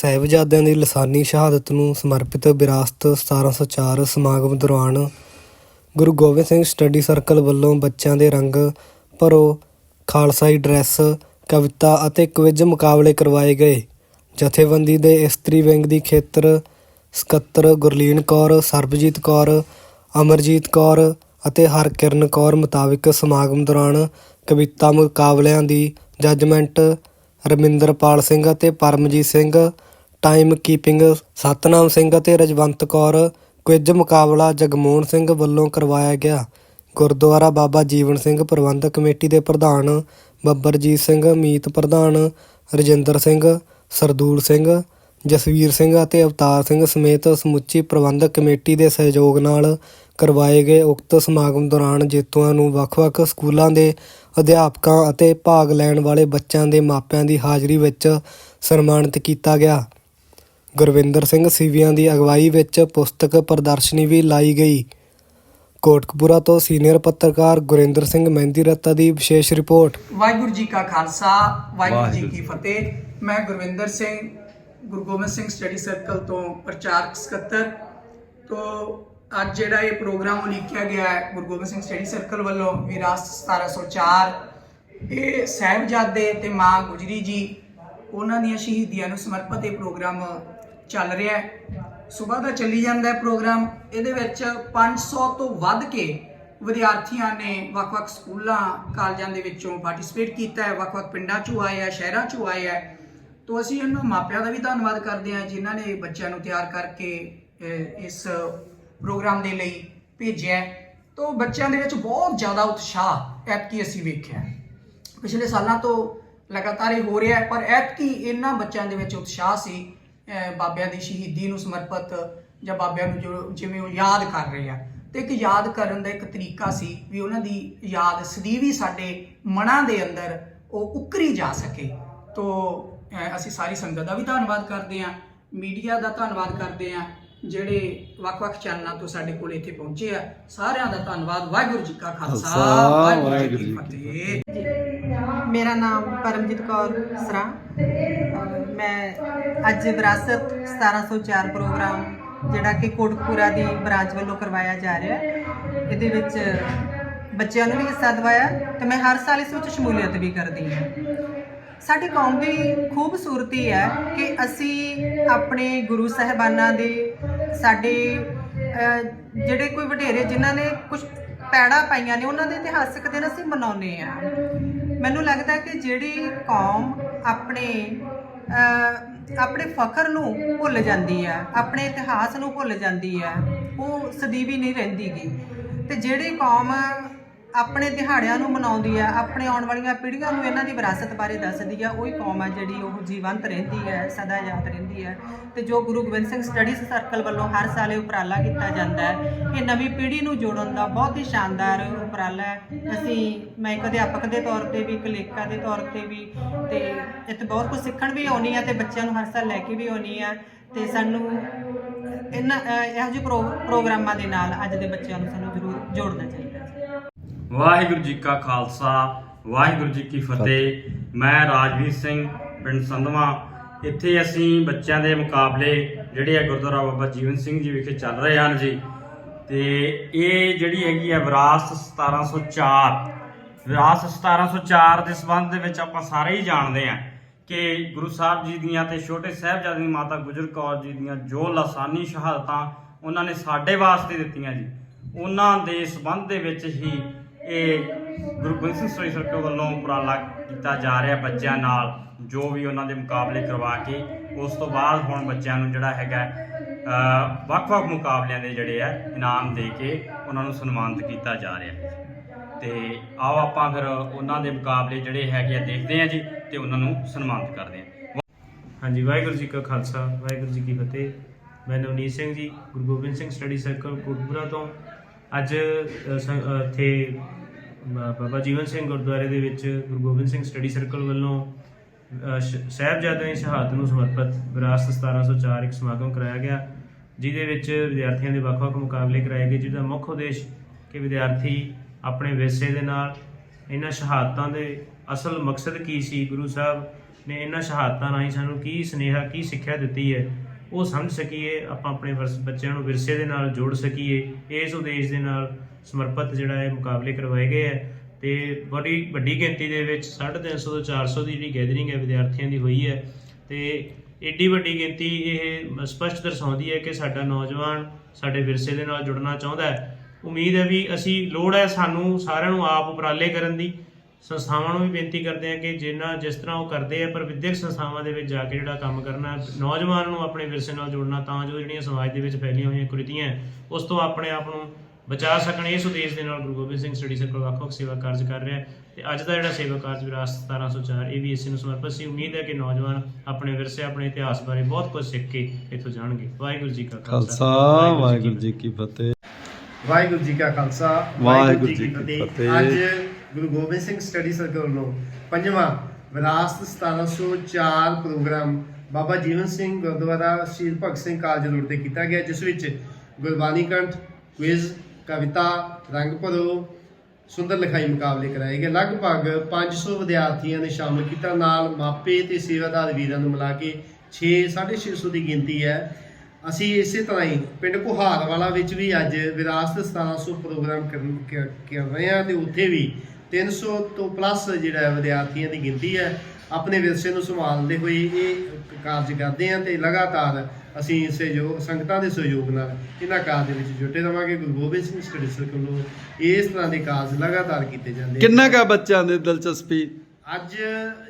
ਸਾਹਿਬਜ਼ਾਦਿਆਂ ਦੀ ਲਸਾਨੀ ਸ਼ਹਾਦਤ ਨੂੰ ਸਮਰਪਿਤ ਵਿਰਾਸਤ 1704 ਸਮਾਗਮ ਦੌਰਾਨ ਗੁਰੂ ਗੋਬਿੰਦ ਸਿੰਘ ਸਟੱਡੀ ਸਰਕਲ ਵੱਲੋਂ ਬੱਚਿਆਂ ਦੇ ਰੰਗ, ਭਰੋ, ਖਾਲਸਾਈ ਡਰੈਸ, ਕਵਿਤਾ ਅਤੇ ਕੁਇਜ਼ ਮੁਕਾਬਲੇ ਕਰਵਾਏ ਗਏ। ਜਥੇਬੰਦੀ ਦੇ ਇਸਤਰੀ ਵਿੰਗ ਦੀ ਖੇਤਰ ਸਕੱਤਰ ਗੁਰਲੀਨ ਕੌਰ, ਸਰਬਜੀਤ ਕੌਰ, ਅਮਰਜੀਤ ਕੌਰ ਅਤੇ ਹਰਕਿਰਨ ਕੌਰ ਮੁਤਾਬਿਕ ਸਮਾਗਮ ਦੌਰਾਨ ਕਵਿਤਾ ਮੁਕਾਬਲਿਆਂ ਦੀ ਜੱਜਮੈਂਟ ਰਮਿੰਦਰਪਾਲ ਸਿੰਘ ਅਤੇ ਪਰਮਜੀਤ ਸਿੰਘ ਟਾਈਮ ਕੀਪਿੰਗ ਸਤਨਾਮ ਸਿੰਘ ਅਤੇ ਰਜਵੰਤ ਕੌਰ ਕੁਇਜ਼ ਮੁਕਾਬਲਾ ਜਗਮੋਹਨ ਸਿੰਘ ਵੱਲੋਂ ਕਰਵਾਇਆ ਗਿਆ। ਗੁਰਦੁਆਰਾ ਬਾਬਾ ਜੀਵਨ ਸਿੰਘ ਪ੍ਰਬੰਧਕ ਕਮੇਟੀ ਦੇ ਪ੍ਰਧਾਨ ਬੱਬਰਜੀਤ ਸਿੰਘ, ਮੀਤ ਪ੍ਰਧਾਨ ਰਜਿੰਦਰ ਸਿੰਘ, ਸਰਦੂਲ ਸਿੰਘ, ਜਸਵੀਰ ਸਿੰਘ ਅਤੇ ਅਵਤਾਰ ਸਿੰਘ ਸਮੇਤ ਸਮੁੱਚੀ ਪ੍ਰਬੰਧਕ ਕਮੇਟੀ ਦੇ ਸਹਿਯੋਗ ਨਾਲ ਕਰਵਾਏ ਗਏ ਉਕਤ ਸਮਾਗਮ ਦੌਰਾਨ ਜੇਤੂਆਂ ਨੂੰ ਵੱਖ-ਵੱਖ ਸਕੂਲਾਂ ਦੇ ਅਧਿਆਪਕਾਂ ਅਤੇ ਭਾਗ ਲੈਣ ਵਾਲੇ ਬੱਚਿਆਂ ਦੇ ਮਾਪਿਆਂ ਦੀ ਹਾਜ਼ਰੀ ਵਿੱਚ ਸਨਮਾਨਿਤ ਕੀਤਾ ਗਿਆ। ਗੁਰਵਿੰਦਰ ਸਿੰਘ ਸੀਵੀਆਂ ਦੀ ਅਗਵਾਈ ਵਿੱਚ ਪੁਸਤਕ ਪ੍ਰਦਰਸ਼ਨੀ ਵੀ ਲਾਈ ਗਈ। ਕੋਟਕਪੂਰਾ ਤੋਂ ਸੀਨੀਅਰ ਪੱਤਰਕਾਰ ਗੁਰਿੰਦਰ ਸਿੰਘ ਮਹਿੰਦੀ ਰੱਤਾ ਦੀ ਵਿਸ਼ੇਸ਼ ਰਿਪੋਰਟ। ਵਾਹਿਗੁਰੂ ਜੀ ਕਾ ਖਾਲਸਾ ਵਾਹਿਗੁਰੂ ਜੀ ਕੀ ਫਤਿਹ। ਮੈਂ ਗੁਰਵਿੰਦਰ ਸਿੰਘ ਗੁਰੂ ਗੋਬਿੰਦ ਸਿੰਘ ਸਟੱਡੀ ਸਰਕਲ ਤੋਂ ਪ੍ਰਚਾਰਕ ਸਕੱਤਰ। ਤੋਂ ਅੱਜ ਜਿਹੜਾ ਇਹ ਪ੍ਰੋਗਰਾਮ ਉਲੀਕਿਆ ਗਿਆ ਹੈ ਗੁਰੂ ਗੋਬਿੰਦ ਸਿੰਘ ਸਟੱਡੀ ਸਰਕਲ ਵੱਲੋਂ ਵਿਰਾਸਤ 1704 ਇਹ ਸਾਹਿਬਜ਼ਾਦੇ ਤੇ ਮਾਂ ਗੁਜਰੀ ਜੀ ਉਹਨਾਂ ਦੀਆਂ ਸ਼ਹੀਦੀਆਂ ਨੂੰ ਸਮਰਪਿਤ ਇਹ ਪ੍ਰੋਗਰਾਮ ਚੱਲ ਰਿਹਾ ਹੈ। ਸਵੇਰ ਦਾ ਚੱਲੀ ਜਾਂਦਾ ਹੈ ਪ੍ਰੋਗਰਾਮ। ਇਹਦੇ ਵਿੱਚ 500 ਤੋਂ ਵੱਧ ਕੇ ਵਿਦਿਆਰਥੀਆਂ ਨੇ ਵੱਖ-ਵੱਖ ਸਕੂਲਾਂ, ਕਾਲਜਾਂ ਦੇ ਵਿੱਚੋਂ ਪਾਰਟਿਸਿਪੇਟ ਕੀਤਾ ਹੈ। ਵੱਖ-ਵੱਖ ਪਿੰਡਾਂ 'ਚੋਂ ਆਏ ਆ ਸ਼ਹਿਰਾਂ 'ਚੋਂ ਆਏ ਆ ਤੋਂ ਅਸੀਂ ਉਹਨਾਂ ਮਾਪਿਆਂ ਦਾ ਵੀ ਧੰਨਵਾਦ ਕਰਦੇ ਹਾਂ, ਜਿਨ੍ਹਾਂ ਨੇ ਬੱਚਿਆਂ ਨੂੰ ਤਿਆਰ ਕਰਕੇ ਇਸ ਪ੍ਰੋਗਰਾਮ ਦੇ ਲਈ ਭੇਜਿਆ ਹੈ। ਤੋਂ ਬੱਚਿਆਂ ਦੇ ਵਿੱਚ ਬਹੁਤ ਜ਼ਿਆਦਾ ਉਤਸ਼ਾਹ ਐਤਕੀ ਅਸੀਂ ਵੇਖਿਆ ਪਿਛਲੇ ਸਾਲਾਂ ਤੋਂ ਲਗਾਤਾਰ ਇਹ ਹੋ ਰਿਹਾ ਪਰ ਐਤਕੀ ਇਹਨਾਂ ਬੱਚਿਆਂ ਦੇ ਵਿੱਚ ਉਤਸ਼ਾਹ ਸੀ ਬਾਬਿਆਂ ਦੀ ਸ਼ਹੀਦੀ ਨੂੰ ਸਮਰਪਿਤ ਜਾਂ ਬਾਬਿਆਂ ਨੂੰ ਜੋ ਜਿਵੇਂ ਉਹ ਯਾਦ ਕਰ ਰਹੇ ਆ। ਤੇ ਇੱਕ ਯਾਦ ਕਰਨ ਦਾ ਇੱਕ ਤਰੀਕਾ ਸੀ ਵੀ ਉਹਨਾਂ ਦੀ ਯਾਦ ਸਦੀਵੀ ਸਾਡੇ ਮਨਾਂ ਦੇ ਅੰਦਰ ਉਹ ਉਕਰੀ ਜਾ ਸਕੇ। ਤੋ ਅਸੀਂ ਸਾਰੀ ਸੰਗਤ ਦਾ ਵੀ ਧੰਨਵਾਦ ਕਰਦੇ ਹਾਂ ਮੀਡੀਆ ਦਾ ਧੰਨਵਾਦ ਕਰਦੇ ਹਾਂ ਜਿਹੜੇ ਵੱਖ-ਵੱਖ ਚੈਨਲਾਂ ਤੋਂ ਸਾਡੇ ਕੋਲ ਇੱਥੇ ਪਹੁੰਚੇ ਆ। ਸਾਰਿਆਂ ਦਾ ਧੰਨਵਾਦ। ਵਾਹਿਗੁਰੂ ਜੀ ਕਾ ਖਾਲਸਾ ਵਾਹਿਗੁਰੂ ਜੀ ਕੀ ਫਤਿਹ। ਮੇਰਾ ਨਾਮ ਪਰਮਜੀਤ ਕੌਰ ਸਰਾ। ਮੈਂ ਅੱਜ ਵਿਰਾਸਤ 1704 ਪ੍ਰੋਗਰਾਮ, ਜਿਹੜਾ ਕਿ ਕੋਟਕਪੂਰਾ ਦੀ ਬ੍ਰਾਂਚ ਵੱਲੋਂ ਕਰਵਾਇਆ ਜਾ ਰਿਹਾ ਹੈ। ਇਹਦੇ ਵਿੱਚ ਬੱਚਿਆਂ ਨੂੰ ਵੀ ਹਿੱਸਾ ਦਵਾਇਆ ਤੇ ਮੈਂ ਹਰ ਸਾਲ ਇਸ ਵਿੱਚ ਸ਼ਮੂਲੀਅਤ ਵੀ ਕਰਦੀ ਹਾਂ। ਸਾਡੀ ਕੌਮ ਦੀ ਖੂਬਸੂਰਤੀ ਹੈ ਕਿ ਅਸੀਂ ਆਪਣੇ ਗੁਰੂ ਸਾਹਿਬਾਨਾਂ ਦੇ, ਸਾਡੇ ਜਿਹੜੇ ਕੋਈ ਵਡੇਰੇ ਜਿਨ੍ਹਾਂ ਨੇ ਕੁਝ ਪੈੜਾ ਪਾਈਆਂ ਨੇ, ਉਹਨਾਂ ਦੇ ਇਤਿਹਾਸਕ ਦਿਨ ਅਸੀਂ ਮਨਾਉਂਦੇ ਆ ਮੈਨੂੰ ਲੱਗਦਾ ਕਿ ਜਿਹੜੀ ਕੌਮ ਆਪਣੇ ਆਪਣੇ ਫਖਰ ਨੂੰ ਭੁੱਲ ਜਾਂਦੀ ਹੈ, ਆਪਣੇ ਇਤਿਹਾਸ ਨੂੰ ਭੁੱਲ ਜਾਂਦੀ ਹੈ, ਉਹ ਸਦੀਵੀ ਨਹੀਂ ਰਹਿੰਦੀਗੀ। ਤੇ ਜਿਹੜੀ ਕੌਮ ਆਪਣੇ ਦਿਹਾੜਿਆਂ ਨੂੰ ਮਨਾਉਂਦੀ ਹੈ ਆਪਣੇ ਆਉਣ ਵਾਲੀਆਂ ਪੀੜ੍ਹੀਆਂ ਨੂੰ ਇਹਨਾਂ ਦੀ ਵਿਰਾਸਤ ਬਾਰੇ ਦੱਸਦੀ ਹੈ ਉਹੀ ਕੌਮ ਹੈ ਜਿਹੜੀ ਉਹ ਜੀਵੰਤ ਰਹਿੰਦੀ ਹੈ ਸਦਾ ਯਾਦ ਰਹਿੰਦੀ ਹੈ ਤੇ ਜੋ ਗੁਰੂ ਗੋਬਿੰਦ ਸਿੰਘ ਸਟੱਡੀਜ਼ ਸਰਕਲ ਵੱਲੋਂ ਹਰ ਸਾਲ ਇਹ ਉਪਰਾਲਾ ਕੀਤਾ ਜਾਂਦਾ ਹੈ। ਇਹ ਨਵੀਂ ਪੀੜ੍ਹੀ ਨੂੰ ਜੋੜਨ ਦਾ ਬਹੁਤ ਹੀ ਸ਼ਾਨਦਾਰ ਉਪਰਾਲਾ ਹੈ। ਅਸੀਂ, ਮੈਂ ਇੱਕ ਅਧਿਆਪਕ ਦੇ ਤੌਰ ਤੇ ਵੀ, ਇੱਕ ਲੇਖਕ ਦੇ ਤੌਰ ਤੇ ਵੀ, ਤੇ ਇੱਥੇ ਬਹੁਤ ਕੁਝ ਸਿੱਖਣ ਵੀ ਆਉਣੀ ਹੈ ਤੇ ਬੱਚਿਆਂ ਨੂੰ ਹਰ ਸਾਲ ਲੈ ਕੇ ਵੀ ਆਉਣੀ ਹੈ ਤੇ ਸਾਨੂੰ ਇਹਨਾਂ ਇਹੋ ਜਿਹੇ ਪ੍ਰੋ- ਪ੍ਰੋਗਰਾਮਾਂ ਦੇ ਨਾਲ ਅੱਜ ਦੇ ਬੱਚਿਆਂ ਨੂੰ ਸਾਨੂੰ ਜ਼ਰੂਰ ਜੋੜਨਾ ਚਾਹੀਦਾ। ਵਾਹਿਗੁਰੂ ਜੀ ਕਾ ਖਾਲਸਾ ਵਾਹਿਗੁਰੂ ਜੀ ਕੀ ਫਤਿਹ। ਮੈਂ ਰਾਜਵੀਰ ਸਿੰਘ ਪਿੰਡ ਸੰਧਵਾ। ਇੱਥੇ ਅਸੀਂ ਬੱਚਿਆਂ ਦੇ ਮੁਕਾਬਲੇ ਜਿਹੜੇ ਆ ਗੁਰਦੁਆਰਾ ਬਾਬਾ ਜੀਵਨ ਸਿੰਘ ਜੀ ਵਿਖੇ ਚੱਲ ਰਹੇ ਹਨ ਜੀ। ਤੇ ਇਹ ਜਿਹੜੀ ਹੈਗੀ ਆ ਵਿਰਾਸਤ 1704 ਵਿਰਾਸਤ 1704 ਦੇ ਸੰਬੰਧ ਦੇ ਵਿੱਚ ਆਪਾਂ ਸਾਰੇ ਹੀ ਜਾਣਦੇ ਆ ਕਿ ਗੁਰੂ ਸਾਹਿਬ ਜੀ ਦੀਆਂ ਤੇ ਛੋਟੇ ਸਾਹਿਬਜ਼ਾਦੇ ਦੀ ਮਾਤਾ ਗੁਜਰ ਕੌਰ ਜੀ ਦੀਆਂ ਜੋ ਲਾਸਾਨੀ ਸ਼ਹਾਦਤਾਂ ਉਹਨਾਂ ਨੇ ਸਾਡੇ ਵਾਸਤੇ ਦਿੱਤੀਆਂ ਜੀ। ਉਹਨਾਂ ਦੇ ਸੰਬੰਧ ਦੇ ਵਿੱਚ ਹੀ ਇਹ ਗੁਰੂ ਗੋਬਿੰਦ ਸਿੰਘ ਸਟੱਡੀ ਸਰਕਲ ਵੱਲੋਂ ਉਪਰਾਲਾ ਕੀਤਾ ਜਾ ਰਿਹਾ ਬੱਚਿਆਂ ਨਾਲ, ਜੋ ਵੀ ਉਹਨਾਂ ਦੇ ਮੁਕਾਬਲੇ ਕਰਵਾ ਕੇ, ਉਸ ਤੋਂ ਬਾਅਦ ਹੁਣ ਬੱਚਿਆਂ ਨੂੰ ਜਿਹੜਾ ਹੈਗਾ ਵੱਖ-ਵੱਖ ਮੁਕਾਬਲਿਆਂ ਦੇ ਜਿਹੜੇ ਆ, ਇਨਾਮ ਦੇ ਕੇ ਉਹਨਾਂ ਨੂੰ ਸਨਮਾਨਿਤ ਕੀਤਾ ਜਾ ਰਿਹਾ ਹੈ। ਤੇ ਆਓ ਆਪਾਂ ਫਿਰ ਉਹਨਾਂ ਦੇ ਮੁਕਾਬਲੇ ਜਿਹੜੇ ਹੈਗੇ ਆ, ਦੇਖਦੇ ਆ ਜੀ ਤੇ ਉਹਨਾਂ ਨੂੰ ਸਨਮਾਨਿਤ ਕਰਦੇ ਆ ਹਾਂਜੀ, ਵਾਹਿਗੁਰੂ ਜੀ ਕਾ ਖਾਲਸਾ, ਵਾਹਿਗੁਰੂ ਜੀ ਕੀ ਫਤਿਹ। ਮੈਂ ਨਵਨੀਤ ਸਿੰਘ ਜੀ, ਗੁਰੂ ਗੋਬਿੰਦ ਸਿੰਘ ਸਟੱਡੀ ਸਰਕਲ ਕੋਟਪੁਰਾ ਤੋਂ। ਅੱਜ ਇੱਥੇ ਬ- ਬਾਬਾ ਜੀਵਨ ਸਿੰਘ ਗੁਰਦੁਆਰੇ ਦੇ ਵਿੱਚ ਗੁਰੂ ਗੋਬਿੰਦ ਸਿੰਘ ਸਟੱਡੀ ਸਰਕਲ ਵੱਲੋਂ ਅ, ਸ਼- ਸਾਹਿਬਜ਼ਾਦਿਆਂ ਦੀ ਸ਼ਹਾਦਤ ਨੂੰ ਸਮਰਪਿਤ ਵਿਰਾਸਤ 1704 ਇੱਕ ਸਮਾਗਮ ਕਰਾਇਆ ਗਿਆ ਜਿਹਦੇ ਵਿੱਚ ਵਿਦਿਆਰਥੀਆਂ ਦੇ ਵੱਖ-ਵੱਖ ਮੁਕਾਬਲੇ ਕਰਾਏ ਗਏ ਜਿਹਦਾ ਮੁੱਖ ਉਦੇਸ਼ ਕਿ ਵਿਦਿਆਰਥੀ ਆਪਣੇ ਵਿਰਸੇ ਦੇ ਨਾਲ ਇਹਨਾਂ ਸ਼ਹਾਦਤਾਂ ਦੇ ਅਸਲ ਮਕਸਦ ਕੀ ਸੀ ਗੁਰੂ ਸਾਹਿਬ ਨੇ ਇਹਨਾਂ ਸ਼ਹਾਦਤਾਂ ਰਾਹੀਂ ਸਾਨੂੰ ਕੀ ਸਨੇਹਾ ਕੀ ਸਿੱਖਿਆ ਦਿੱਤੀ ਹੈ ਉਹ ਸਮਝ ਸਕੀਏ, ਆਪਾਂ ਆਪਣੇ ਵਰਸ- ਬੱਚਿਆਂ ਨੂੰ ਵਿਰਸੇ ਦੇ ਨਾਲ ਜੋੜ ਸਕੀਏ, ਇਸ ਉਦੇਸ਼ ਦੇ ਨਾਲ ਸਮਰਪਿਤ ਜਿਹੜਾ ਇਹ ਮੁਕਾਬਲੇ ਕਰਵਾਏ ਗਏ ਹੈ ਤੇ ਬੜੀ ਵੱਡੀ ਗਿਣਤੀ ਦੇ ਵਿੱਚ 350 ਤੋਂ 400 ਦੀ ਜਿਹੜੀ ਗੈਦਰਿੰਗ ਹੈ ਵਿਦਿਆਰਥੀਆਂ ਦੀ ਹੋਈ ਹੈ। ਤੇ ਏਡੀ ਵੱਡੀ ਗਿਣਤੀ ਇਹ ਸਪਸ਼ਟ ਦਰਸਾਉਂਦੀ ਹੈ ਕਿ ਸਾਡਾ ਨੌਜਵਾਨ ਸਾਡੇ ਵਿਰਸੇ ਦੇ ਨਾਲ ਜੁੜਨਾ ਚਾਹੁੰਦਾ ਹੈ। ਉਮੀਦ ਹੈ ਵੀ ਅਸੀਂ ਲੋੜ ਹੈ ਸਾਨੂੰ ਸਾਰਿਆਂ ਨੂੰ ਆਪ ਉਪਰਾਲੇ ਕਰਨ ਦੀ। ਸੰਸਥਾਵਾਂ ਨੂੰ ਵੀ ਬੇਨਤੀ ਕਰਦੇ ਹਾਂ ਕਿ ਜਿੰਨਾ ਜਿਸ ਤਰ੍ਹਾਂ ਉਹ ਕਰਦੇ ਆ ਪਰ ਵਿਦਿਅਕ ਸੰਸਥਾਵਾਂ ਦੇ ਵਿੱਚ ਜਾ ਕੇ ਜਿਹੜਾ ਕੰਮ ਕਰਨਾ ਨੌਜਵਾਨ ਨੂੰ ਆਪਣੇ ਵਿਰਸੇ ਨਾਲ ਜੋੜਨਾ ਤਾਂ ਜੋ ਜਿਹੜੀਆਂ ਸਮਾਜ ਦੇ ਵਿੱਚ ਫੈਲੀਆਂ ਹੋਈਆਂ ਕੁਰੀਤੀਆਂ ਹੈ, ਉਸ ਤੋਂ ਆਪਣੇ ਆਪ ਨੂੰ ਬਚਾ ਸਕਣ। ਇਸ ਉਦੇਸ਼ ਦੇ ਨਾਲ ਗੁਰੂ ਗੋਬਿੰਦ ਸਿੰਘ ਸਟੱਡੀ ਸਰਕਲ ਵੱਖ-ਵੱਖ ਸੇਵਾ ਕਾਰਜ ਕਰ ਰਿਹਾ ਤੇ ਅੱਜ ਦਾ ਜਿਹੜਾ ਸੇਵਾ ਕਾਰਜ ਵਿਰਾਸਤ 1704 ਇਹ ਵੀ ਇਸੇ ਨੂੰ ਸਮਰਪਿਤ ਸੀ। ਉਮੀਦ ਹੈ ਕਿ ਨੌਜਵਾਨ ਆਪਣੇ ਵਿਰਸੇ ਆਪਣੇ ਇਤਿਹਾਸ ਬਾਰੇ ਬਹੁਤ ਕੁਝ ਸਿੱਖ ਕੇ ਇੱਥੋਂ ਜਾਣਗੇ। ਵਾਹਿਗੁਰੂ ਜੀ ਕਾ ਖਾਲਸਾ। ਵਾਹਿਗੁਰੂ ਜੀ ਕੀ ਫਤਿਹ। ਵਾਹਿਗੁਰੂ ਜੀ ਕਾ ਖਾਲਸਾ ਵਾਹਿਗੁਰੂ ਜੀ ਕੀ ਫਤਿਹ। ਅੱਜ ਗੁਰੂ ਗੋਬਿੰਦ ਸਿੰਘ ਸਟੱਡੀ ਸਰਕਲ ਵੱਲੋਂ ਪੰਜਵਾਂ ਵਿਰਾਸਤ 1704 programme Baba Jiwan Singh gurdwara Shaheed Bhagat Singh college road ਤੇ ਕੀਤਾ ਗਿਆ, ਜਿਸ ਵਿੱਚ ਗੁਰਬਾਣੀ ਕੰਠ ਕੁਇਜ਼ ਕਵਿਤਾ, ਰੰਗ ਭਰੋ, ਸੁੰਦਰ ਲਿਖਾਈ ਮੁਕਾਬਲੇ ਕਰਾਏ ਗਏ। ਲਗਭਗ 500 ਵਿਦਿਆਰਥੀਆਂ ਨੇ ਸ਼ਾਮਲ ਕੀਤਾ। ਨਾਲ ਮਾਪੇ ਤੇ ਸੇਵਾਦਾਰ ਵੀਰਾਂ ਨੂੰ ਮਿਲਾ ਕੇ 6 650 ਦੀ ਗਿਣਤੀ ਹੈ। ਅਸੀਂ ਇਸੇ ਤਰ੍ਹਾਂ ਹੀ ਪਿੰਡ ਕੁਹਾਰਵਾਲਾ ਵਿੱਚ ਵੀ ਅੱਜ ਵਿਰਾਸਤ 1700 ਪ੍ਰੋਗਰਾਮ ਕਰਨ ਕ- ਕਰ ਰਹੇ ਹਾਂ ਤੇ ਉੱਥੇ ਵੀ 300 ਤੋਂ ਪਲੱਸ ਜਿਹੜਾ ਵਿਦਿਆਰਥੀਆਂ ਦੀ ਗਿਣਤੀ ਹੈ, ਆਪਣੇ ਵਿਰਸੇ ਨੂੰ ਸੰਭਾਲਦੇ ਹੋਏ ਇਹ ਕਾਰਜ ਕਰਦੇ ਹਾਂ ਤੇ ਲਗਾਤਾਰ ਅਸੀਂ ਸਹਿਯੋਗ, ਸੰਗਤਾਂ ਦੇ ਸਹਿਯੋਗ ਨਾਲ ਇਹਨਾਂ ਕਾਰਜ ਦੇ ਵਿੱਚ ਜੁਟੇ ਰਵਾਂਗੇ। ਗੁਰੂ ਗੋਬਿੰਦ ਸਿੰਘ ਸਟੱਡੀ ਸਰਕਲ ਵੱਲੋਂ ਇਸ ਤਰ੍ਹਾਂ ਦੇ ਕਾਰਜ ਲਗਾਤਾਰ ਕੀਤੇ ਜਾਂਦੇ ਕਿੰਨਾ ਕਾ ਬੱਚਿਆਂ ਦੇ ਦਿਲਚਸਪੀ? ਅੱਜ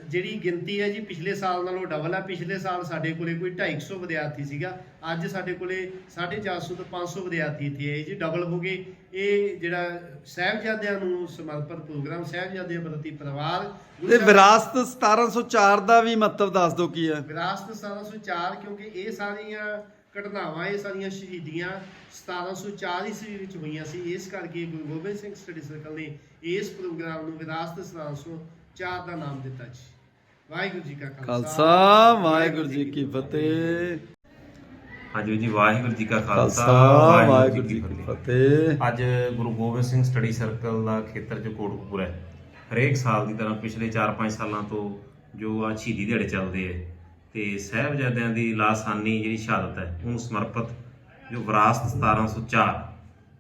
ਜਿਹੜੀ ਗਿਣਤੀ ਹੈ ਜੀ ਪਿਛਲੇ ਸਾਲ ਨਾਲੋਂ ਡਬਲ ਹੈ। ਪਿਛਲੇ ਸਾਲ ਸਾਡੇ ਕੋਲੇ ਕੋਈ 250 ਵਿਦਿਆਰਥੀ ਸੀਗਾ। ਅੱਜ ਸਾਡੇ ਕੋਲੇ 450 ਤੋਂ 500 ਵਿਦਿਆਰਥੀ ਇੱਥੇ ਆਏ ਜੀ। ਡਬਲ ਹੋ ਗਏ। ਇਹ ਜਿਹੜਾ ਸਾਹਿਬਜ਼ਾਦਿਆਂ ਨੂੰ ਸਮਰਪਿਤ ਪ੍ਰੋਗਰਾਮ ਸਾਹਿਬਜ਼ਾਦਿਆਂ ਪ੍ਰਤੀ ਪਰਿਵਾਰ ਤੇ ਵਿਰਾਸਤ 1704 ਦਾ ਵੀ ਮਹੱਤਵ ਦੱਸ ਦਿਓ ਕੀ ਹੈ? ਵਿਰਾਸਤ 1704 ਕਿਉਂਕਿ ਇਹ ਸਾਰੀਆਂ ਘਟਨਾਵਾਂ ਇਹ ਸਾਰੀਆਂ ਸ਼ਹੀਦੀਆਂ 1704 ਈਸਵੀ ਵਿੱਚ ਹੋਈਆਂ ਸੀ। ਇਸ ਕਰਕੇ ਗੁਰੂ ਗੋਬਿੰਦ ਸਿੰਘ ਸਟੱਡੀ ਸਰਕਲ ਨੇ ਇਸ ਪ੍ਰੋਗਰਾਮ ਨੂੰ ਵਿਰਾਸਤ 1704 ਦਾ ਨਾਮ ਦਿੱਤਾ ਜੀ। ਵਾਹਿਗੁਰੂ ਜੀ ਕਾ ਖਾਲਸਾ। ਵਾਹਿਗੁਰੂ ਜੀ ਕੀ ਫਤਿਹ। ਹਾਂਜੀ ਜੀ ਵਾਹਿਗੁਰੂ ਜੀ ਕਾ ਖਾਲਸਾ ਵਾਹਿਗੁਰੂ ਜੀ ਕੀ ਫਤਿਹ। ਅੱਜ ਗੁਰੂ ਗੋਬਿੰਦ ਸਿੰਘ ਸਟੱਡੀ ਸਰਕਲ ਦਾ ਖੇਤਰ ਚ ਕੋਟਕਪੂਰਾ ਹੈ ਹਰੇਕ ਸਾਲ ਦੀ ਤਰ੍ਹਾਂ ਪਿਛਲੇ 4-5 ਸਾਲਾਂ ਤੋਂ ਜੋ ਆ ਸ਼ਹੀਦੀ ਦਿਹਾੜੇ ਚੱਲਦੇ ਆ ਤੇ ਸਾਹਿਬਜ਼ਾਦਿਆਂ ਦੀ ਲਾਸਾਨੀ ਜਿਹੜੀ ਸ਼ਹਾਦਤ ਹੈ ਉਹਨੂੰ ਸਮਰਪਿਤ ਜੋ ਵਿਰਾਸਤ 1704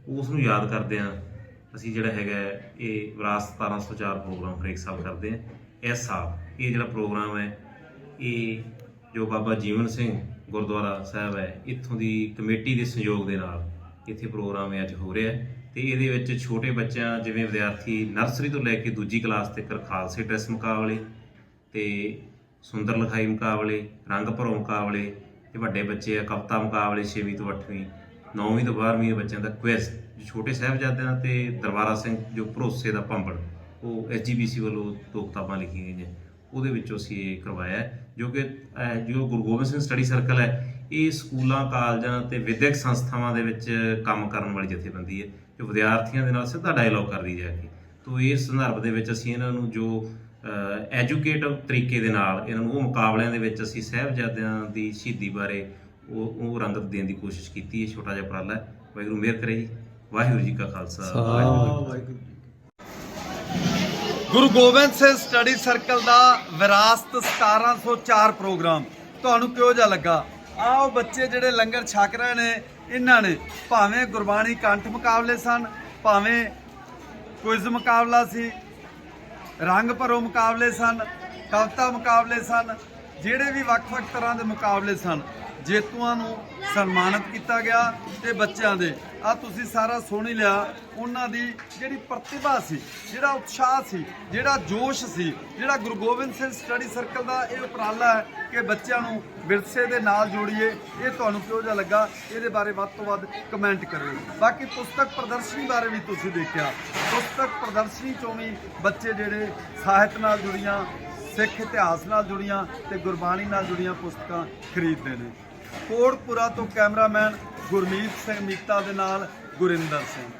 ਉਸ ਨੂੰ ਯਾਦ ਕਰਦੇ ਆ ਅਸੀਂ ਜਿਹੜਾ ਹੈਗਾ ਇਹ ਵਿਰਾਸਤ 1704 ਪ੍ਰੋਗਰਾਮ ਹਰੇਕ ਸਾਲ ਕਰਦੇ ਆ ਇਸ ਸਾਲ, ਇਹ ਜਿਹੜਾ ਪ੍ਰੋਗਰਾਮ ਹੈ, ਇਹ ਜੋ ਬਾਬਾ ਜੀਵਨ ਸਿੰਘ ਗੁਰਦੁਆਰਾ ਸਾਹਿਬ ਹੈ, ਇੱਥੋਂ ਦੀ ਕਮੇਟੀ ਦੇ ਸਹਿਯੋਗ ਦੇ ਨਾਲ ਇੱਥੇ ਪ੍ਰੋਗਰਾਮ ਅੱਜ ਹੋ ਰਿਹਾ ਹੈ। ਤੇ ਇਹਦੇ ਵਿੱਚ ਛੋਟੇ ਬੱਚਿਆਂ, ਜਿਵੇਂ ਵਿਦਿਆਰਥੀ ਨਰਸਰੀ ਤੋਂ ਲੈ ਕੇ ਦੂਜੀ ਕਲਾਸ ਤੱਕ ਖਾਲਸੇ ਡਰੈਸ ਮੁਕਾਬਲੇ ਤੇ ਸੁੰਦਰ ਲਿਖਾਈ ਮੁਕਾਬਲੇ, ਰੰਗ ਭਰੋ ਮੁਕਾਬਲੇ ਤੇ ਵੱਡੇ ਬੱਚੇ ਆ ਕਵਿਤਾ ਮੁਕਾਬਲੇ 6ਵੀਂ ਤੋਂ 8ਵੀਂ 9ਵੀਂ ਤੋਂ 12ਵੀਂ ਦੇ ਬੱਚਿਆਂ ਦਾ ਕੁਇਜ਼ ਛੋਟੇ ਸਾਹਿਬਜ਼ਾਦਿਆਂ ਤੇ ਦਰਬਾਰਾ ਸਿੰਘ ਜੋ ਭਰੋਸੇ ਦਾ ਭੰਬੜ, ਉਹ ਐਸਜੀਬੀਸੀ ਵੱਲੋਂ ਦੋ ਕਿਤਾਬਾਂ ਲਿਖੀਆਂ ਗਈਆਂ। ਉਹਦੇ ਵਿੱਚੋਂ ਅਸੀਂ ਇਹ ਕਰਵਾਇਆ ਜੋ ਕਿ ਜੋ ਗੁਰੂ ਗੋਬਿੰਦ ਸਿੰਘ ਸਟੱਡੀ ਸਰਕਲ ਹੈ, ਇਹ ਸਕੂਲਾਂ, ਕਾਲਜਾਂ ਤੇ ਵਿਦਿਅਕ ਸੰਸਥਾਵਾਂ ਦੇ ਵਿੱਚ ਕੰਮ ਕਰਨ ਵਾਲੀ ਜਥੇਬੰਦੀ ਹੈ, ਜੋ ਵਿਦਿਆਰਥੀਆਂ ਦੇ ਨਾਲ ਸਿੱਧਾ ਡਾਇਲੋਗ ਕਰਦੀ ਜਾ ਕੇ ਤੋ ਇਸ ਸੰਦਰਭ ਦੇ ਵਿੱਚ ਅਸੀਂ ਇਹਨਾਂ ਨੂੰ ਜੋ ਐਜੂਕੇਟਿਵ ਤਰੀਕੇ ਦੇ ਨਾਲ ਇਹਨਾਂ ਨੂੰ, ਉਹ ਮੁਕਾਬਲਿਆਂ ਦੇ ਵਿੱਚ ਅਸੀਂ ਸਾਹਿਬਜ਼ਾਦਿਆਂ ਦੀ ਸ਼ਹੀਦੀ ਬਾਰੇ ਉਹ ਉਹ ਰੰਗਤ ਦੇਣ ਦੀ ਕੋਸ਼ਿਸ਼ ਕੀਤੀ ਹੈ, ਛੋਟਾ ਜਿਹਾ ਉਪਰਾਲਾ ਵਾਹਿਗੁਰੂ ਮਿਹਰ ਕਰੇ ਜੀ। ਵਾਹਿਗੁਰੂ ਜੀ ਕਾ ਖਾਲਸਾ ਵਾਹਿਗੁਰੂ ਜੀ ਕੀ ਫਤਿਹ। ਗੁਰੂ ਗੋਬਿੰਦ ਸਿੰਘ ਸਟੱਡੀ ਸਰਕਲ ਦਾ ਵਿਰਾਸਤ 1704 ਪ੍ਰੋਗਰਾਮ। ਤੁਹਾਨੂੰ ਕਿਹੋ ਜਿਹਾ ਲੱਗਾ? ਆਓ ਬੱਚੇ ਜਿਹੜੇ ਲੰਗਰ ਛਕ ਰਹੇ ਨੇ ਇਹਨਾਂ ਨੇ ਭਾਵੇਂ ਗੁਰਬਾਣੀ ਕੰਠ ਮੁਕਾਬਲੇ ਸਨ ਭਾਵੇਂ ਕੁਇਜ਼ ਮੁਕਾਬਲਾ ਸੀ ਰੰਗ ਭਰੋ ਮੁਕਾਬਲੇ ਸਨ ਕਵਿਤਾ ਮੁਕਾਬਲੇ ਸਨ ਜਿਹੜੇ ਵੀ ਵੱਖ-ਵੱਖ ਤਰ੍ਹਾਂ ਦੇ ਮੁਕਾਬਲੇ ਸਨ, ਜੇਤੂਆਂ ਨੂੰ ਸਨਮਾਨਿਤ ਕੀਤਾ ਗਿਆ ਤੇ ਬੱਚਿਆਂ ਦੇ। ਆ ਤੁਸੀਂ ਸਾਰਾ ਸੁਣ ਹੀ ਲਿਆ, ਉਹਨਾਂ ਦੀ ਜਿਹੜੀ ਪ੍ਰਤਿਭਾ ਸੀ, ਜਿਹੜਾ ਉਤਸ਼ਾਹ ਸੀ, ਜਿਹੜਾ ਜੋਸ਼ ਸੀ, ਜਿਹੜਾ ਗੁਰੂ ਗੋਬਿੰਦ ਸਿੰਘ ਸਟੱਡੀ ਸਰਕਲ ਦਾ ਇਹ ਉਪਰਾਲਾ ਹੈ ਕਿ ਬੱਚਿਆਂ ਨੂੰ ਵਿਰਸੇ ਦੇ ਨਾਲ ਜੋੜੀਏ। ਇਹ ਤੁਹਾਨੂੰ ਕਿਹੋ ਜਿਹਾ ਲੱਗਾ? ਇਹਦੇ ਬਾਰੇ ਵੱਧ ਤੋਂ ਵੱਧ ਕਮੈਂਟ ਕਰਿਓ। ਬਾਕੀ ਪੁਸਤਕ ਪ੍ਰਦਰਸ਼ਨੀ ਬਾਰੇ ਵੀ ਤੁਸੀਂ ਦੇਖਿਆ। ਪੁਸਤਕ ਪ੍ਰਦਰਸ਼ਨੀ ਚੋਂ ਵੀ ਬੱਚੇ ਜਿਹੜੇ ਸਾਹਿਤ ਨਾਲ ਜੁੜੀਆਂ, ਸਿੱਖ ਇਤਿਹਾਸ ਨਾਲ ਜੁੜੀਆਂ ਤੇ ਗੁਰਬਾਣੀ ਨਾਲ ਜੁੜੀਆਂ ਪੁਸਤਕਾਂ ਖਰੀਦਦੇ ਨੇ। ਕੋੜਪੁਰਾ ਤੋਂ ਕੈਮਰਾਮੈਨ ਗੁਰਮੀਤ ਸਿੰਘ ਮੀਤਾ ਦੇ ਨਾਲ ਗੁਰਿੰਦਰ ਸਿੰਘ।